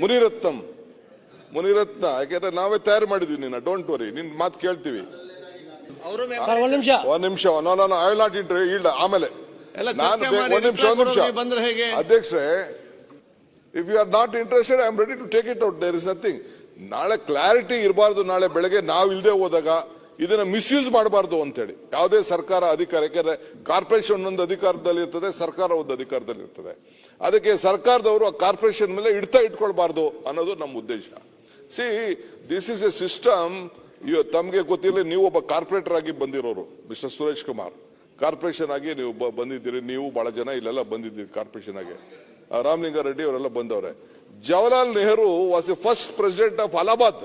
ಮುನಿರತ್ನಂ. ಮುನಿರತ್ನ ಯಾಕೆಂದ್ರೆ ನಾವೇ ತಯಾರು ಮಾಡಿದ್ವಿ ನಿನ್ನ ಡೋಂಟ್ ವರಿ ನಿನ್ ಮಾತು ಕೇಳ್ತೀವಿ. ಒಂದ್ ನಿಮಿಷ. ಒಂದ್ ನಿಮಿಷ no no I not inter ಇಲ್ಲ ಆಮೇಲೆ. ನಾನು ಒಂದ್ ನಿಮಿಷ ಒಂದ್ ನಿಮಿಷ. ಕೊಡೋದು ಬಂದ್ರೆ ಹೇಗೆ? ಅಧ್ಯಕ್ಷರೇ if you are not interested I am ready to take it out there is nothing ನಾಳೆ ಕ್ಲಾರಿಟಿ ಇರಬಾರ್ದು ನಾಳೆ ಬೆಳಗ್ಗೆ ನಾವು ಇಲ್ಲದೆ ಹೋದಾಗ ಇದನ್ನ ಮಿಸ್ಯೂಸ್ ಮಾಡಬಾರ್ದು ಅಂತೇಳಿ. ಯಾವುದೇ ಸರ್ಕಾರ ಅಧಿಕಾರ ಯಾಕೆಂದ್ರೆ ಕಾರ್ಪೊರೇಷನ್ ಒಂದು ಅಧಿಕಾರದಲ್ಲಿ ಇರ್ತದೆ, ಸರ್ಕಾರ ಒಂದು ಅಧಿಕಾರದಲ್ಲಿ ಇರ್ತದೆ. ಅದಕ್ಕೆ ಸರ್ಕಾರದವರು ಆ ಕಾರ್ಪೊರೇಷನ್ ಮೇಲೆ ಹಿಡ್ತಾ ಇಟ್ಕೊಳ್ಬಾರ್ದು ಅನ್ನೋದು ನಮ್ಮ ಉದ್ದೇಶ. See this is a system ತಮಗೆ ಗೊತ್ತಿಲ್ಲ ನೀವು ಒಬ್ಬ ಕಾರ್ಪೊರೇಟರ್ ಆಗಿ ಬಂದಿರೋರು, ಮಿಸ್ಟರ್ ಸುರೇಶ್ ಕುಮಾರ್. ಕಾರ್ಪೊರೇಷನ್ ಆಗಿ ನೀವು ಬಂದಿದ್ದೀರಿ, ನೀವು ಬಹಳ ಜನ ಇಲ್ಲೆಲ್ಲ ಬಂದಿದ್ದೀರಿ ಕಾರ್ಪೊರೇಷನ್ ಆಗಿ. ರಾಮಲಿಂಗ ರಾಮಲಿಂಗಾರೆಡ್ಡಿ ಅವರೆಲ್ಲ ಬಂದವ್ರೆ. Jawaharlal Nehru was a first president of Allahabad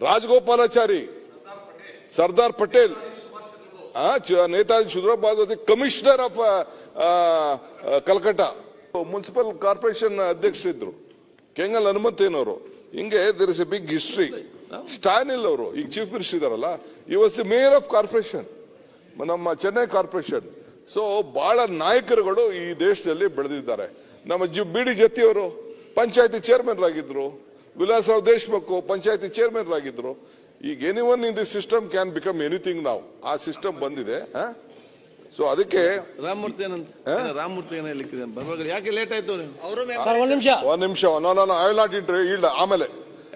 Rajagopalachari Sardar Patel Netaji ಸುಂದರಬಾದ್ commissioner of Calcutta. Municipal corporation ಅಧ್ಯಕ್ಷರಿದ್ರು. Kengal ಹನುಮಂತೇನವರು ಹಿಂಗೆ there is a big history ಸ್ಟಾನಿಲ್ ಅವರು, ಈಗ ಚೀಫ್ ಮಿನಿಸ್ಟರ್ ಇದಾರಲ್ಲ ಈ ವಾಸ್ ಮೇಯರ್ ಆಫ್ ಕಾರ್ಪೊರೇಷನ್ ನಮ್ಮ ಚೆನ್ನೈ ಕಾರ್ಪೊರೇಷನ್ ಸೊ ಬಹಳ ನಾಯಕರುಗಳು ಈ ದೇಶದಲ್ಲಿ ಬೆಳೆದಿದ್ದಾರೆ. ನಮ್ಮ ಜಿ, ಬಿ ಡಿ ಜತಿಯವರು ಪಂಚಾಯತಿ ಚೇರ್ಮನ್ ಆಗಿದ್ರು ವಿಲಾಸರಾವ್ ದೇಶ್ಮುಖ್, ಪಂಚಾಯತಿ ಚೇರ್ಮನ್ ಆಗಿದ್ರು ಈಗ any one in this system can become anything ನಾವು ಆ ಸಿಸ್ಟಮ್ ಬಂದಿದೆ ಸೊ ಅದಕ್ಕೆ ರಾಮಮೂರ್ತಿ ರಾಮಮೂರ್ತಿ ಏನೋ ಹೇಳಿಕ್ಕಿದೆ ಬರುವಾಗ ಯಾಕೆ ಲೇಟ್ ಆಯ್ತು ಒಂದ್ ನಿಮಿಷ. ಒಂದ್ ನಿಮಿಷ no no I not inter ಇಲ್ಲ ಆಮೇಲೆ.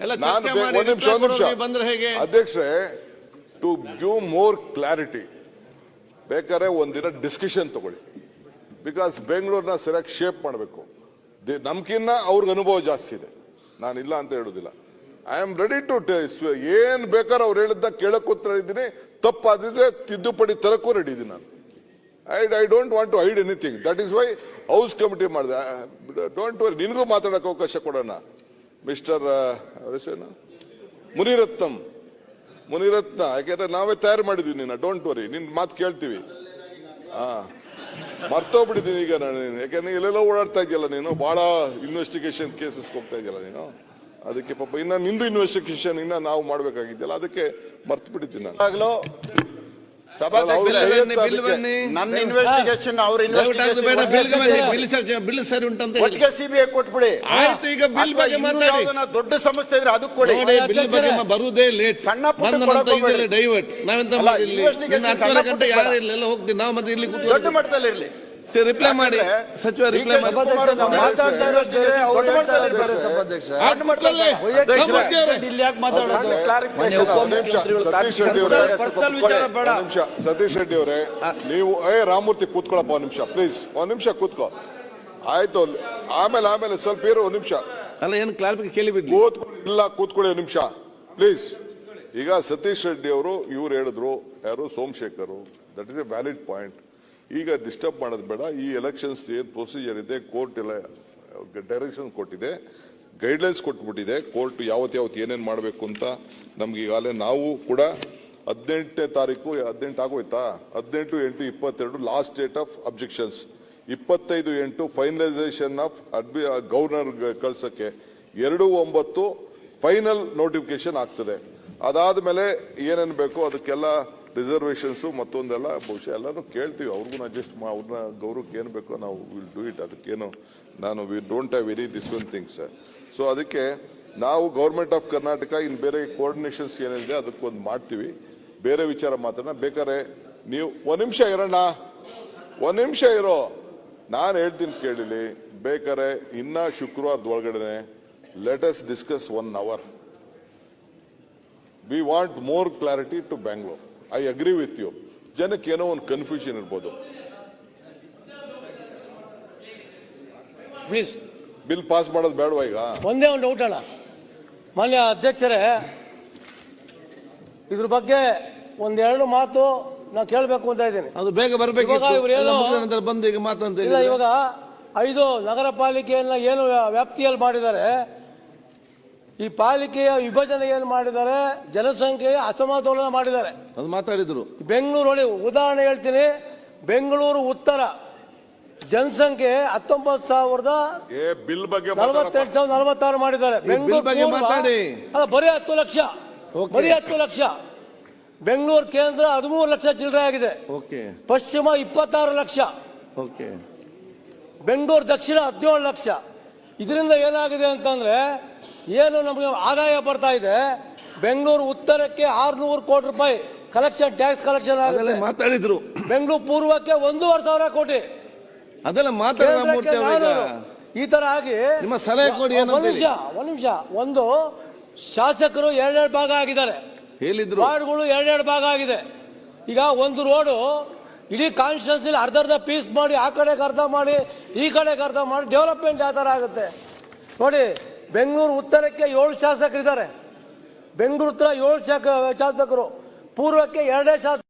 ಎಲ್ಲ ನಾನು ಒಂದು ನಿಮಿಷ ಒಂದ್ ನಿಮಿಷ. ಕೊಡೋದು ಬಂದ್ರೆ ಹೇಗೆ? ಅಧ್ಯಕ್ಷರೇ ಟು ಗಿವ್ ಮೋರ್ ಕ್ಲಾರಿಟಿ ಬೇಕಾದ್ರೆ ಒಂದಿನ ಡಿಸ್ಕಷನ್ ತಗೊಳ್ಳಿ. ಬಿಕಾಸ್ ಬೆಂಗಳೂರನ್ನ ಸರಿಯಾಗಿ ಶೇಪ್ ಮಾಡಬೇಕು. ನಮ್ಕಿನ್ನ ಅವ್ರಿಗೆ ಅನುಭವ ಜಾಸ್ತಿ ಇದೆ. ನಾನು ಇಲ್ಲ ಅಂತ ಹೇಳುದಿಲ್ಲ. ಐ ಆಮ್ ರೆಡಿ ಟು ಏನ್ ಬೇಕಾದ್ರೆ ಅವ್ರು ಹೇಳಿದ್ದ ಕೇಳಕ್ ಉತ್ತರ ಇದ್ದೀನಿ ತಪ್ಪಾದಿದ್ರೆ ತಿದ್ದುಪಡಿ ತರಕ್ಕೂ ರೆಡಿ ಇದ್ದೀನಿ ನಾನು. I I don't want to hide anything that is why house committee ಮಾಡಿದೆ. ಡೋಂಟ್ ವರಿ ನಿನಗೂ ಮಾತಾಡೋಕೆ ಅವಕಾಶ ಕೊಡೋಣ. ಮಿಸ್ಟರ್ ಹೆಸರೇನು ಮುನಿರತ್ನಂ. ಮುನಿರತ್ನ. ಯಾಕೆಂದ್ರೆ ನಾವೇ ತಯಾರು ಮಾಡಿದ್ವಿ ನಿನ್ನ. ಡೋಂಟ್ ವರಿ ನಿನ್ನ ಮಾತು ಕೇಳ್ತೀವಿ. ಹಾ ಮರ್ತೋಗ್ಬಿಟ್ಟಿದ್ದೀನಿ ಈಗ ನಾನು. ಯಾಕೆಂದ್ರೆ ಎಲ್ಲೆಲ್ಲೋ ಓಡಾಡ್ತಾ ಇದೆಯಲ್ಲ ನೀನು. ಭಾಳ ಇನ್ವೆಸ್ಟಿಗೇಷನ್ ಕೇಸಸ್ಗೆ ಹೋಗ್ತಾ ಇದೆಯಲ್ಲ ನೀನು. ಅದಕ್ಕೆ ಪಾಪ ಇನ್ನ ನಿಂದು ಇನ್ವೆಸ್ಟಿಗೇಷನ್ ಇನ್ನ ನಾವು ಮಾಡ್ಬೇಕಾಗಿದ್ದಲ್ಲ ಅದಕ್ಕೆ ಮರ್ತು ಬಿಟ್ಟಿದ್ದೀನಿ ನಾನು ಬನ್ನಿ. ನನ್ನ ಇನ್ವೆಸ್ಟಿಗೇಷನ್ ಅವ್ರ ಇನ್ವೆಸ್ಟಿಗೇಷನ್ ಬಿಲ್ ಸರಿ ಉಂಟಂತ ಒಟ್ಟಿಗೆ ಸಿಬಿಐ ಕೊಟ್ಬಿಡಿ. ಆಯ್ತು ಈಗ ಬಿಲ್ ಬಗ್ಗೆ ಮಾತಾಡಿ. ದೊಡ್ಡ ಸಮಸ್ಯೆ ಇದ್ರೆ ಅದಕ್ಕೆ ಕೊಡಿ. ಬಿಲ್ ಬಗ್ಗೆ ಬರುವುದೇ ಲೇಟ್ ಸಣ್ಣ ಪುಟ್ಟ. ಡೈವರ್ಟ್ ನಾವೆಂತ ಹತ್ತುವರೆ ಗಂಟೆ ಯಾರು ಬೇಡ. ಇಲ್ಲ ಎಲ್ಲ ಹೋಗ್ತೀವಿ ನಾವು ಮತ್ತೆ ಇಲ್ಲಿ ದೊಡ್ಡ ಮಟ್ಟದಲ್ಲಿ ಇರ್ಲಿ ರಿಪ್ಲೈ ಮಾಡಿ. ಸಚಿವ ರಿಪ್ಲೈ ಮಾಡಿ. ಮಾತಾಡ್ತಾ ಇರೋದು ಬೇರೆ, ಅವ್ರು ದೊಡ್ಡ ಹೇಳ್ತಾ ಇರೋದು ಬೇರೆ, ಸಭಾಧ್ಯಕ್ಷ. ಆ ಮಟ್ಟದಲ್ಲೇ ರಾಮಮೂರ್ತಿ ಅವರೇ, ಇಲ್ಲಿ ಯಾಕೆ ಮಾತಾಡೋದು? ಒಂದ್ ನಿಮಿಷ ಸತೀಶ್ ರೆಡ್ಡಿ ಅವರೇ. ಪರ್ಸನಲ್ ವಿಚಾರ ಬೇಡ. ಒಂದ್ ನಿಮಿಷ. ಸತೀಶ್ ರೆಡ್ಡಿ ಅವರೇ ನೀವು ಏ ರಾಮಮೂರ್ತಿ ಕೂತ್ಕೊಳಪ್ಪ ಒಂದ್ ನಿಮಿಷ ಪ್ಲೀಸ್. ಒಂದ್ ನಿಮಿಷ ಕೂತ್ಕೋ. ಆಯ್ತು ಆಮೇಲೆ ಆಮೇಲೆ ಸ್ವಲ್ಪ ಇರು ಒಂದ್ ನಿಮಿಷ. ಅಲ್ಲ ಏನು ಕ್ಲಾರಿಫಿಕೇಶನ್ ಕೇಳಿಬಿಟ್ಟು ಕೂತ್ಕೊಳ್ಳಿ ಇಲ್ಲ ಕೂತ್ಕೊಳ್ಳಿ ಒಂದ್ ನಿಮಿಷ. ಪ್ಲೀಸ್. ಈಗ ಸತೀಶ್ ರೆಡ್ಡಿ ಅವರು ಇವ್ರು ಹೇಳಿದ್ರು ಯಾರು Somashekhar that is a valid point ಈಗ ಡಿಸ್ಟರ್ಬ್ ಮಾಡೋದು ಬೇಡ. ಈ ಎಲೆಕ್ಷನ್ಸ್ ಏನು ಪ್ರೊಸೀಜರ್ ಇದೆ ಕೋರ್ಟ್ ಎಲ್ಲ ಡೈರೆಕ್ಷನ್ ಕೊಟ್ಟಿದೆ. ಗೈಡ್ಲೈನ್ಸ್ ಕೊಟ್ಬಿಟ್ಟಿದೆ. ಕೋರ್ಟ್ ಯಾವತ್ತು ಯಾವತ್ತು ಏನೇನು ಮಾಡಬೇಕು ಅಂತ ನಮ್ಗೆ ಈಗಾಗಲೇ ನಾವು ಕೂಡ ಹದಿನೆಂಟನೇ ತಾರೀಕು, ಹದಿನೆಂಟು ಆಗೋಯ್ತಾ? ಹದಿನೆಂಟು ಎಂಟು ಇಪ್ಪತ್ತೆರಡು ಲಾಸ್ಟ್ ಡೇಟ್ ಆಫ್ ಅಬ್ಜೆಕ್ಷನ್ಸ್ ಇಪ್ಪತ್ತೈದು ಎಂಟು ಫೈನಲೈಸೇಷನ್ ಆಫ್ ಅಡ್ಮಿ ಗವರ್ನರ್ ಕಳ್ಸೋಕ್ಕೆ. ಎರಡು ಒಂಬತ್ತು ಫೈನಲ್ ನೋಟಿಫಿಕೇಶನ್ ಆಗ್ತದೆ. ಅದಾದ್ಮೇಲೆ ಏನೇನು ಬೇಕು ಅದಕ್ಕೆಲ್ಲ ರಿಸರ್ವೇಷನ್ಸು ಮತ್ತೊಂದೆಲ್ಲ ಬಹುಶಃ ಎಲ್ಲಾನು ಕೇಳ್ತೀವಿ. ಅವ್ರಿಗೂ ಅಡ್ಜಸ್ಟ್ ಮಾ ಅವ್ರನ್ನ ಗೌರವಕ್ಕೆ ಏನು ಬೇಕೋ ನಾವು ವಿಲ್ ಡೂ ಇಟ್ ಅದಕ್ಕೇನು ನಾನು we don't have very this one things so ಅದಕ್ಕೆ ನಾವು ಗೌರ್ಮೆಂಟ್ ಆಫ್ ಕರ್ನಾಟಕ ಇನ್ನು ಬೇರೆ ಕೋಆರ್ಡಿನೇಷನ್ಸ್ ಏನಿದೆ ಅದಕ್ಕೊಂದು ಮಾಡ್ತೀವಿ. ಬೇರೆ ವಿಚಾರ ಮಾತ್ರ ಬೇಕಾದ್ರೆ ನೀವು ಒಂದು ನಿಮಿಷ ಇರೋಣ ಒಂದು ನಿಮಿಷ ಇರೋ. ನಾನು ಹೇಳ್ತೀನಿ ಕೇಳಿಲಿ ಬೇಕಾದ್ರೆ ಇನ್ನ ಶುಕ್ರವಾರದ ಒಳಗಡೆ let us discuss one hour we want more clarity to Bangalore I agree with you ಜನಕ್ಕೆ ಏನೋ ಒಂದು ಕನ್ಫ್ಯೂಷನ್ ಇರ್ಬೋದು. ಪ್ಲೀಸ್ ಬಿಲ್ ಪಾಸ್ ಮಾಡೋದು ಬೇಡವಾ ಈಗ? ಒಂದೇ ಒಂದು ಡೌಟ್ ಅಣ್ಣ. ಮಾನ್ಯ ಅಧ್ಯಕ್ಷರೇ ಇದ್ರ ಬಗ್ಗೆ ಒಂದೆರಡು ಮಾತು ನಾನು ಕೇಳಬೇಕು ಅಂತ ಇದ್ದೀನಿ. ಅದು ಬೇಗ ಬರಬೇಕು ನಂತರ ಬಂದು ಈಗ ಮಾತಂತ ಇಲ್ಲ ಇವಾಗ ಐದು ನಗರ ಪಾಲಿಕೆಯನ್ನ ಏನು ವ್ಯಾಪ್ತಿಯಲ್ಲಿ ಮಾಡಿದ್ದಾರೆ ಈ ಪಾಲಿಕೆಯ ವಿಭಜನೆ ಏನು ಮಾಡಿದ್ದಾರೆ? ಜನಸಂಖ್ಯೆಯ ಅಸಮತೋಲನ ಮಾಡಿದ್ದಾರೆ. ಅದು ಮಾತಾಡಿದ್ರು. ಬೆಂಗಳೂರು ನೋಡಿ ಉದಾಹರಣೆ ಹೇಳ್ತೀನಿ. ಬೆಂಗಳೂರು ಉತ್ತರ. ಜನಸಂಖ್ಯೆ ಹತ್ತೊಂಬತ್ತು ಸಾವಿರದ ಏ ಬಿಲ್ ಬಗ್ಗೆ ನಲವತ್ತೆಂಟು ಸಾವಿರದ ನಲವತ್ತಾರು ಮಾಡಿದ್ದಾರೆ. ಬೆಂಗಳೂರು ಬಗ್ಗೆ ಪೂರ್ವ- ಮಾತಾಡಿ. ಅಲ್ಲ ಬರೀ ಹತ್ತು ಲಕ್ಷ. Okay. ಬರೀ ಹತ್ತು ಲಕ್ಷ. ಬೆಂಗಳೂರು ಕೇಂದ್ರ ಹದಿಮೂರು ಲಕ್ಷ ಚಿಲ್ಲರೆ ಆಗಿದೆ. ಓಕೆ ಪಶ್ಚಿಮ ಇಪ್ಪತ್ತಾರು ಲಕ್ಷ. ಓಕೆ ಬೆಂಗಳೂರು ದಕ್ಷಿಣ ಹದಿನೇಳು ಲಕ್ಷ. ಇದರಿಂದ ಏನಾಗಿದೆ ಅಂತಂದ್ರೆ ಏನು ನಮಗೆ ಆದಾಯ ಬರ್ತಾ ಇದೆ? ಬೆಂಗಳೂರು ಉತ್ತರಕ್ಕೆ ಆರ್ನೂರು ಕೋಟಿ ರೂಪಾಯಿ ಕಲೆಕ್ಷನ್ ಟ್ಯಾಕ್ಸ್ ಕಲೆಕ್ಷನ್ ಆಗಲಿ ಮಾತಾಡಿದ್ರು. ಬೆಂಗಳೂರು ಪೂರ್ವಕ್ಕೆ ಒಂದೂವರೆ ಸಾವಿರ ಕೋಟಿ. ಅದೆಲ್ಲ ಮಾತಾಡ ಈ ತರ ಆಗಿ ನಿಮ್ಮ ಸಲಹೆ ಕೊಡಿ ಒಂದು ನಿಮಿಷ ಒಂದು ನಿಮಿಷ. ಒಂದು ಶಾಸಕರು ಎರಡೆರಡು ಭಾಗ ಆಗಿದ್ದಾರೆ. ಹೇಳಿದ್ರು. ವಾರ್ಡ್ಗಳು ಎರಡೆರಡು ಭಾಗ ಆಗಿದೆ. ಈಗ ಒಂದು ರೋಡು ಇಡೀ ಕಾನ್ಸ್ಟಿಟ್ಯೂನ್ಸಿಲಿ ಅರ್ಧ ಅರ್ಧ ಪೀಸ್ ಮಾಡಿ ಆ ಕಡೆಗೆ ಅರ್ಧ ಮಾಡಿ ಈ ಕಡೆಗೆ ಅರ್ಧ ಮಾಡಿ ಡೆವಲಪ್ಮೆಂಟ್ ಯಾವ ಥರ ಆಗುತ್ತೆ. ನೋಡಿ ಬೆಂಗಳೂರು ಉತ್ತರಕ್ಕೆ ಏಳು ಶಾಸಕರಿದ್ದಾರೆ. ಬೆಂಗಳೂರು ಉತ್ತರ ಏಳು ಶಾಸ ಶಾಸಕರು ಪೂರ್ವಕ್ಕೆ ಎರಡೇ ಶಾಸಕ